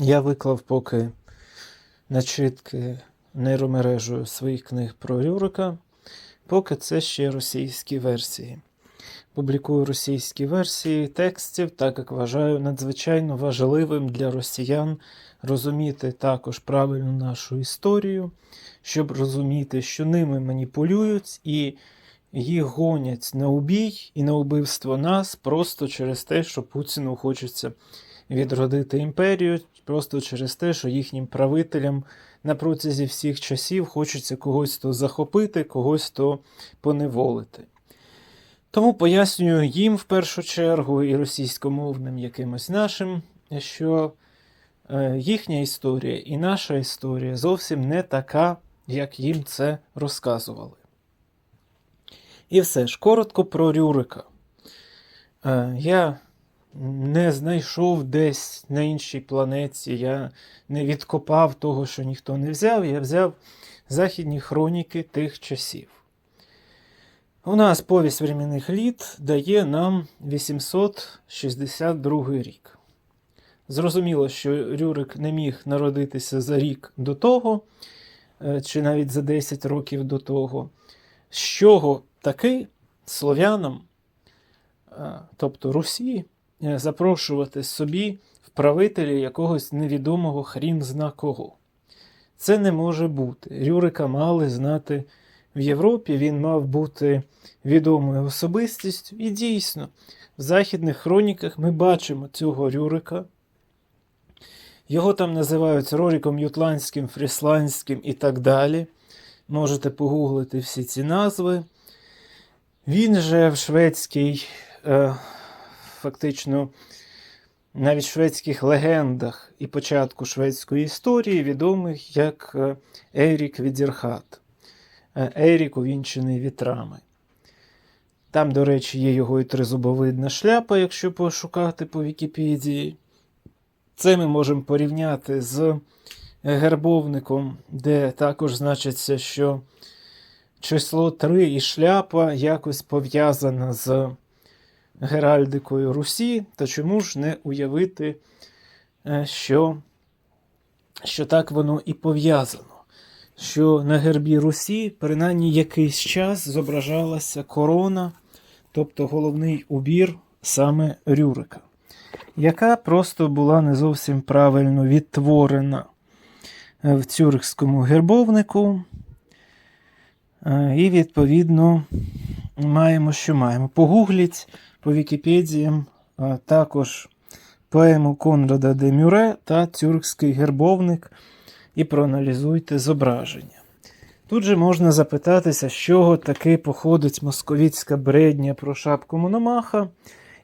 Я виклав поки начитки нейромережею своїх книг про Рюрика, поки це ще російські версії. Публікую російські версії текстів, так як вважаю надзвичайно важливим для росіян розуміти також правильно нашу історію, щоб розуміти, що ними маніпулюють і їх гонять на убій і на убивство нас просто через те, що Путіну хочеться відродити імперію, просто через те, що їхнім правителям на протязі всіх часів хочеться когось то захопити, когось то поневолити. Тому пояснюю їм в першу чергу і російськомовним якимось нашим, що е, їхня історія і наша історія зовсім не така, як їм це розказували. І все ж коротко про Рюрика. Е, я не знайшов десь на іншій планеті, я не відкопав того, що ніхто не взяв. Я взяв західні хроніки тих часів. У нас повість временних літ дає нам 862 рік. Зрозуміло, що Рюрик не міг народитися за рік до того, е, чи навіть за 10 років до того, з чого таки слов'янам, е, тобто Русі, запрошувати собі в правителі якогось невідомого хрін зна кого. Це не може бути. Рюрика мали знати в Європі, він мав бути відомою особистістю. І дійсно, в західних хроніках ми бачимо цього Рюрика. Його там називають Роріком Ютландським, Фрісландським і так далі. Можете погуглити всі ці назви. Він же в шведській, е, фактично, навіть шведських легендах і початку шведської історії відомий як е, Ерік Відірхат. Е, Ерік увінчений вітрами. Там, до речі, є його і тризубовидна шляпа, якщо пошукати по Вікіпедії. Це ми можемо порівняти з гербовником, де також значиться, що число 3 і шляпа якось пов'язана з геральдикою Русі, то чому ж не уявити, е, що, що так воно і пов'язано? Що на гербі Русі, принаймні якийсь час, зображалася корона, тобто головний убір саме Рюрика, яка просто була не зовсім правильно відтворена е, в цюрихському гербовнику. Е, І, відповідно, маємо, що маємо. Погугліть по Вікіпедіям також поему Конрада де Мюре та тюркський гербовник і проаналізуйте зображення. Тут же можна запитатися, з чого таки походить московіцька бредня про шапку Мономаха,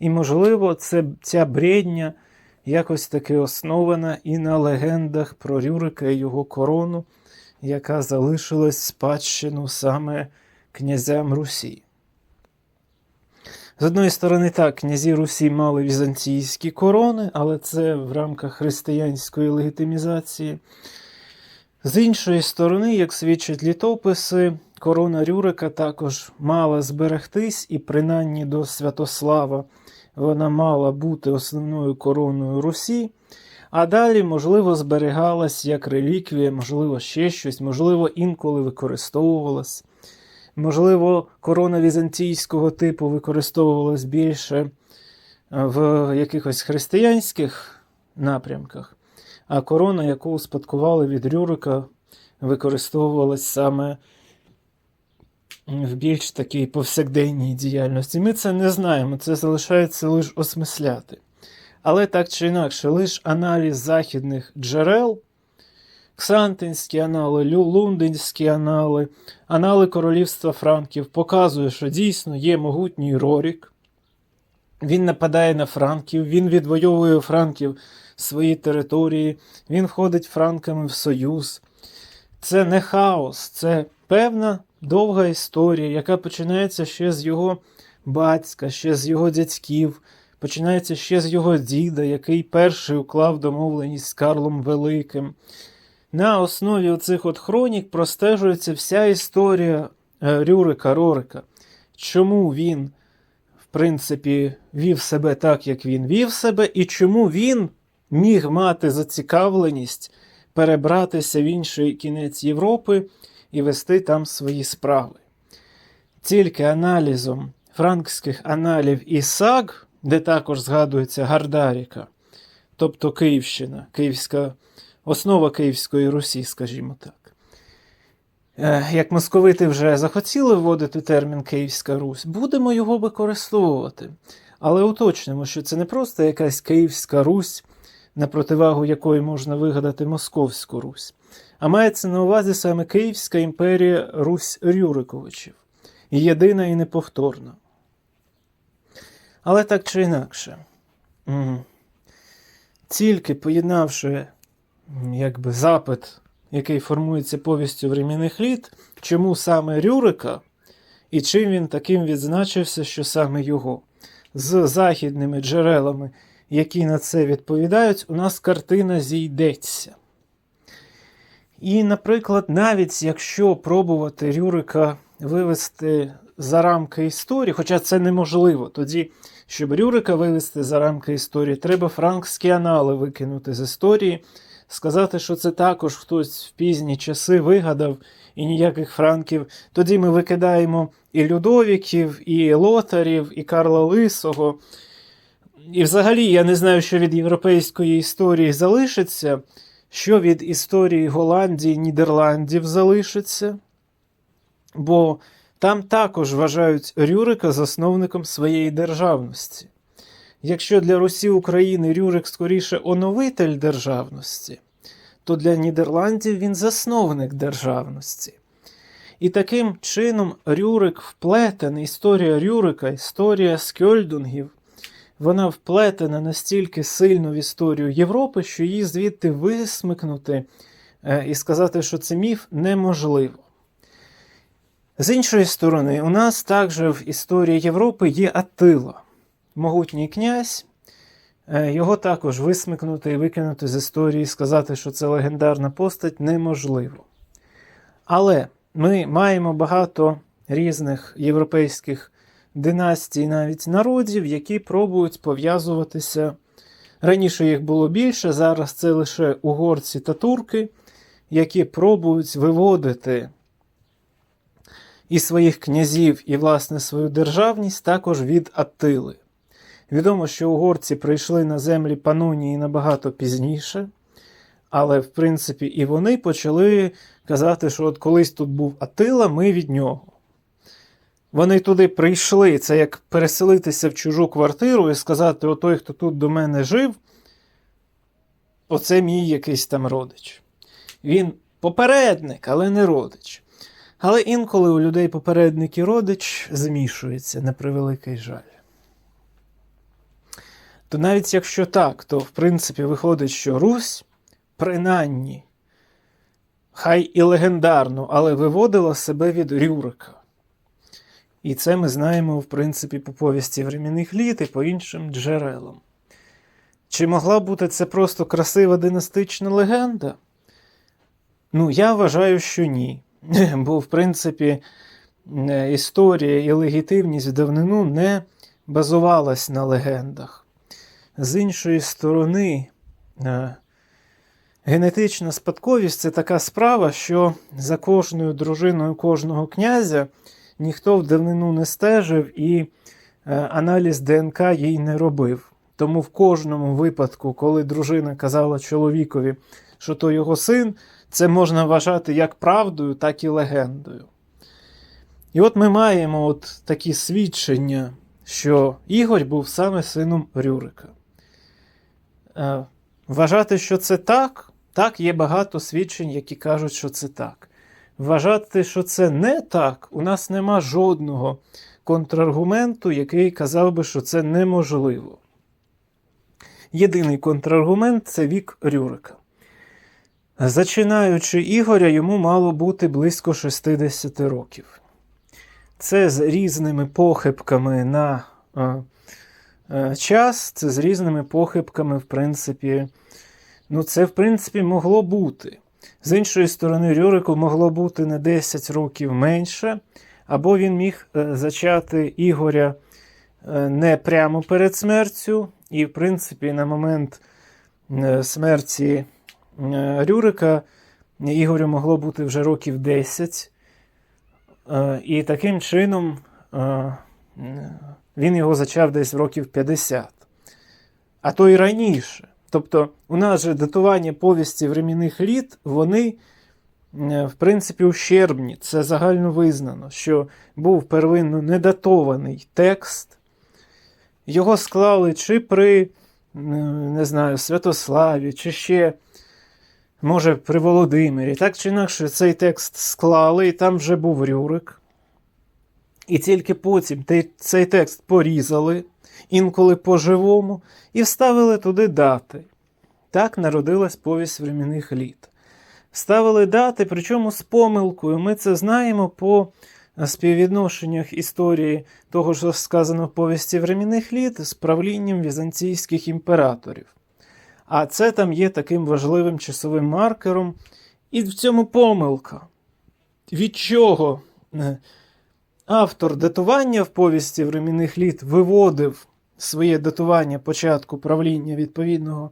і, можливо, це, ця бредня якось таки основана і на легендах про Рюрика і його корону, яка залишилась спадщину саме князям Русі. З одної сторони, так, князі Русі мали візантійські корони, але це в рамках християнської легітимізації. З іншої сторони, як свідчать літописи, корона Рюрика також мала зберегтись, і принаймні до Святослава вона мала бути основною короною Русі. А далі, можливо, зберігалась як реліквія, можливо, ще щось, можливо, інколи використовувалась. Можливо, корона візантійського типу використовувалась більше в якихось християнських напрямках, а корона, яку успадкували від Рюрика, використовувалась саме в більш такій повсякденній діяльності. Ми це не знаємо, це залишається лише осмисляти. Але так чи інакше, лише аналіз західних джерел. Ксантинські анали, лундинські анали, анали Королівства Франків показує, що дійсно є могутній Рорік. Він нападає на Франків, він відвоює Франків свої території, він входить Франками в Союз. Це не хаос, це певна довга історія, яка починається ще з його батька, ще з його дядьків, починається ще з його діда, який перший уклав домовленість з Карлом Великим. На основі оцих от хронік простежується вся історія е, Рюрика Рорика. Чому він, в принципі, вів себе так, як він вів себе, і чому він міг мати зацікавленість перебратися в інший кінець Європи і вести там свої справи. Тільки аналізом франкських аналів і саг, де також згадується Гардаріка, тобто Київщина, Київська, основа Київської Русі, скажімо так. Е, Як московити вже захотіли вводити термін Київська Русь, будемо його використовувати. Але уточнимо, що це не просто якась Київська Русь, на противагу якої можна вигадати Московську Русь, а мається на увазі саме Київська імперія Русь Рюриковичів. Єдина і неповторна. Але так чи інакше, тільки поєднавши якби, запит, який формується повістю времінних літ, чому саме Рюрика і чим він таким відзначився, що саме його, з західними джерелами, які на це відповідають, у нас картина зійдеться. І, наприклад, навіть якщо пробувати Рюрика вивести за рамки історії, хоча це неможливо, тоді, щоб Рюрика вивести за рамки історії, треба франкські анали викинути з історії, сказати, що це також хтось в пізні часи вигадав і ніяких франків. Тоді ми викидаємо і Людовіків, і Лотарів, і Карла Лисого. І взагалі я не знаю, що від європейської історії залишиться, що від історії Голландії, Нідерландів залишиться. Бо там також вважають Рюрика засновником своєї державності. Якщо для Русі України Рюрик скоріше оновитель державності, то для Нідерландів він засновник державності. І таким чином Рюрик вплетений, історія Рюрика, історія Скьольдунгів, вона вплетена настільки сильно в історію Європи, що її звідти висмикнути е, і сказати, що це міф, неможливо. З іншої сторони, у нас також в історії Європи є Атила, могутній князь. Е, Його також висмикнути і викинути з історії, сказати, що це легендарна постать, неможливо. Але ми маємо багато різних європейських династій, навіть народів, які пробують пов'язуватися. Раніше їх було більше, зараз це лише угорці та турки, які пробують виводити і своїх князів, і, власне, свою державність також від Аттили. Відомо, що угорці прийшли на землі Панонії набагато пізніше, але, в принципі, і вони почали казати, що от колись тут був Атила, ми від нього. Вони туди прийшли, це як переселитися в чужу квартиру і сказати: о той, хто тут до мене жив, оце мій якийсь там родич. Він попередник, але не родич. Але інколи у людей попередник і родич змішується на превеликий жаль. То навіть якщо так, то в принципі виходить, що Русь, принаймні, хай і легендарно, але виводила себе від Рюрика. І це ми знаємо, в принципі, по повісті времінних літ і по іншим джерелам. Чи могла бути це просто красива династична легенда? Ну, я вважаю, що ні. Бо, в принципі, е, історія і легітимність в давнину не базувалась на легендах. З іншої сторони, е, генетична спадковість це така справа, що за кожною дружиною кожного князя ніхто в давнину не стежив і е, аналіз ДНК їй не робив. Тому в кожному випадку, коли дружина казала чоловікові, що то його син, це можна вважати як правдою, так і легендою. І от ми маємо от такі свідчення, що Ігор був саме сином Рюрика. Е, Вважати, що це так, так, є багато свідчень, які кажуть, що це так. Вважати, що це не так, у нас нема жодного контраргументу, який казав би, що це неможливо. Єдиний контраргумент це вік Рюрика. Зачинаючи Ігоря, йому мало бути близько 60 років. Це з різними похибками на е, час, це з різними похибками, в принципі, ну, це, в принципі, могло бути. З іншої сторони, Рюрику могло бути на 10 років менше, або він міг е, зачати Ігоря е, не прямо перед смертю, і, в принципі, на момент е, смерті е, Рюрика Ігорю могло бути вже років 10. Е, І таким чином е, він його зачав десь в років 50. А то й раніше. Тобто, у нас же датування повісті времінних літ, вони, е, в принципі, ущербні. Це загально визнано, що був первинно недатований текст. Його склали чи при, не знаю, Святославі, чи ще, може, при Володимирі. Так чи інакше, цей текст склали, і там вже був Рюрик. І тільки потім цей текст порізали, інколи по-живому, і вставили туди дати. Так народилась повість времінних літ. Вставили дати, причому з помилкою. Ми це знаємо по співвідношеннях історії того, що сказано в повісті времінних літ з правлінням візантійських імператорів. А це там є таким важливим часовим маркером. І в цьому помилка. Від чого автор датування в повісті времінних літ виводив своє датування початку правління відповідного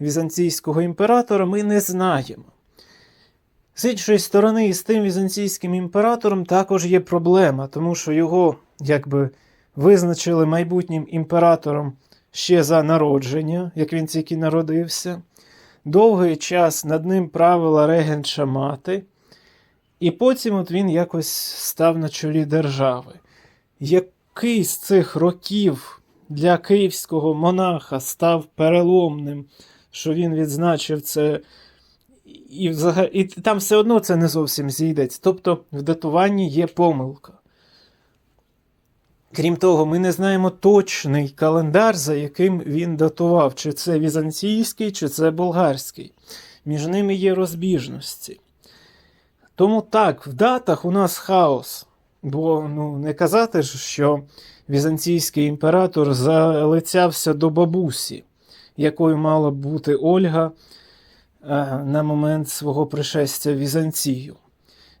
візантійського імператора, ми не знаємо. З іншої сторони, з тим візантійським імператором також є проблема, тому що його якби визначили майбутнім імператором ще за народження, як він тільки народився. Довгий час над ним правила регенша мати, і потім от він якось став на чолі держави. Який з цих років для київського монаха став переломним, що він відзначив це, і, взагалі, і там все одно це не зовсім зійдеться. Тобто в датуванні є помилка. Крім того, ми не знаємо точний календар, за яким він датував, чи це візантійський, чи це болгарський. Між ними є розбіжності. Тому так, в датах у нас хаос. Бо ну, не казати ж, що візантійський імператор залицявся до бабусі, якою мала бути Ольга на момент свого пришестя в Візантію.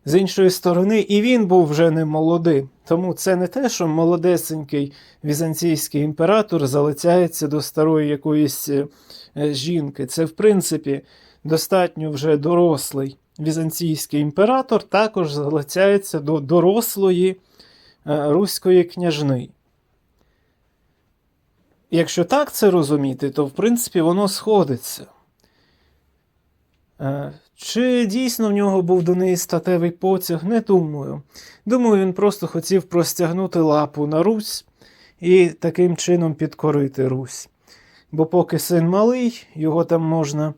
З іншої сторони, і він був вже не молодий. Тому це не те, що молодесенький візантійський імператор залицяється до старої якоїсь е, жінки. Це, в принципі, достатньо вже дорослий візантійський імператор, також залицяється до дорослої е, руської княжни. Якщо так це розуміти, то в принципі воно сходиться. Е, чи дійсно в нього був до неї статевий потяг? Не думаю. Думаю, він просто хотів простягнути лапу на Русь і таким чином підкорити Русь. Бо поки син малий, його там можна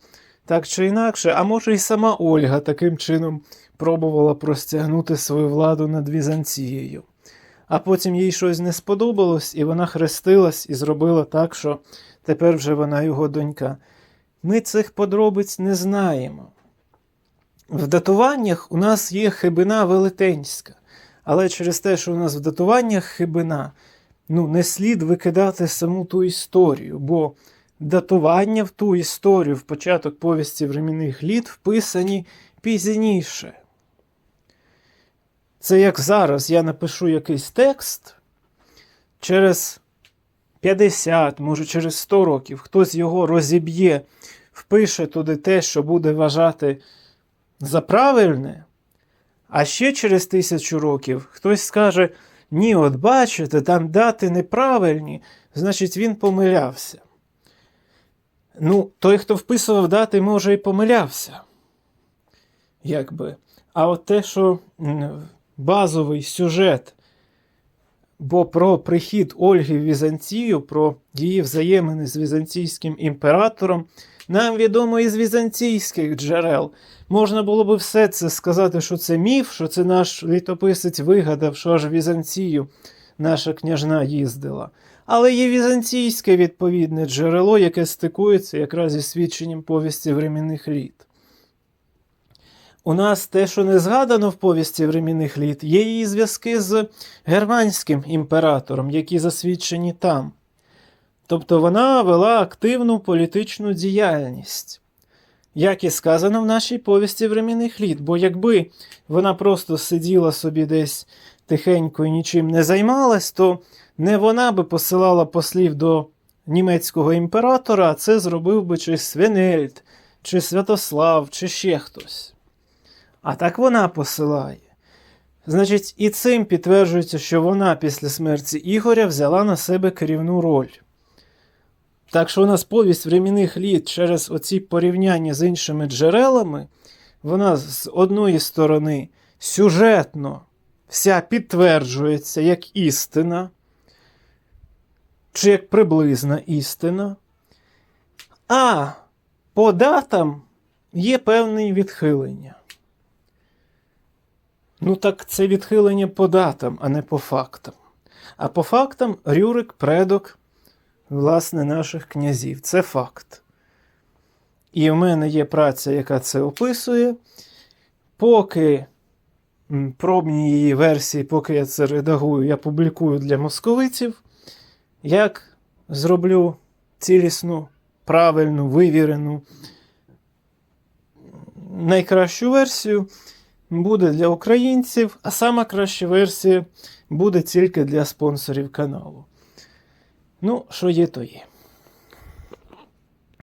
так чи інакше, а може, і сама Ольга таким чином пробувала простягнути свою владу над Візанцією. А потім їй щось не сподобалось, і вона хрестилась і зробила так, що тепер вже вона його донька. Ми цих подробиць не знаємо. В датуваннях у нас є хибина велетенська, але через те, що у нас в датуваннях хибина, ну, не слід викидати саму ту історію, бо датування в ту історію в початок повісті времінних літ вписані пізніше. Це як зараз я напишу якийсь текст через 50, може через 100 років, хтось його розіб'є, впише туди те, що буде вважати за правильне, а ще через тисячу років хтось скаже: ні, от бачите, там дати неправильні, значить він помилявся. Ну, той, хто вписував дати, може, і помилявся. Якби. А от те, що базовий сюжет, бо про прихід Ольги в Візантію, про її взаємини з візантійським імператором, нам відомо із візантійських джерел. Можна було би все це сказати, що це міф, що це наш літописець вигадав, що аж в Візантію наша княжна їздила. Але є візантійське відповідне джерело, яке стикується якраз із свідченням повісті времінних літ. У нас те, що не згадано в повісті времінних літ, є її зв'язки з германським імператором, які засвідчені там. Тобто вона вела активну політичну діяльність, як і сказано в нашій повісті времінних літ. Бо якби вона просто сиділа собі десь тихенько і нічим не займалась, то не вона би посилала послів до німецького імператора, а це зробив би чи Свенельд, чи Святослав, чи ще хтось. А так вона посилає. Значить, і цим підтверджується, що вона після смерті Ігоря взяла на себе керівну роль. Так що у нас повість времінних літ через оці порівняння з іншими джерелами, вона з одної сторони сюжетно вся підтверджується як істина, чи як приблизна істина, а по датам є певні відхилення. Ну так це відхилення по датам, а не по фактам. А по фактам Рюрик предок, власне, наших князів. Це факт. І в мене є праця, яка це описує. Поки пробні її версії, поки я це редагую, я публікую для московитів. Як зроблю цілісну, правильну, вивірену, найкращу версію буде для українців, а сама краща версія буде тільки для спонсорів каналу. Ну, що є, то є.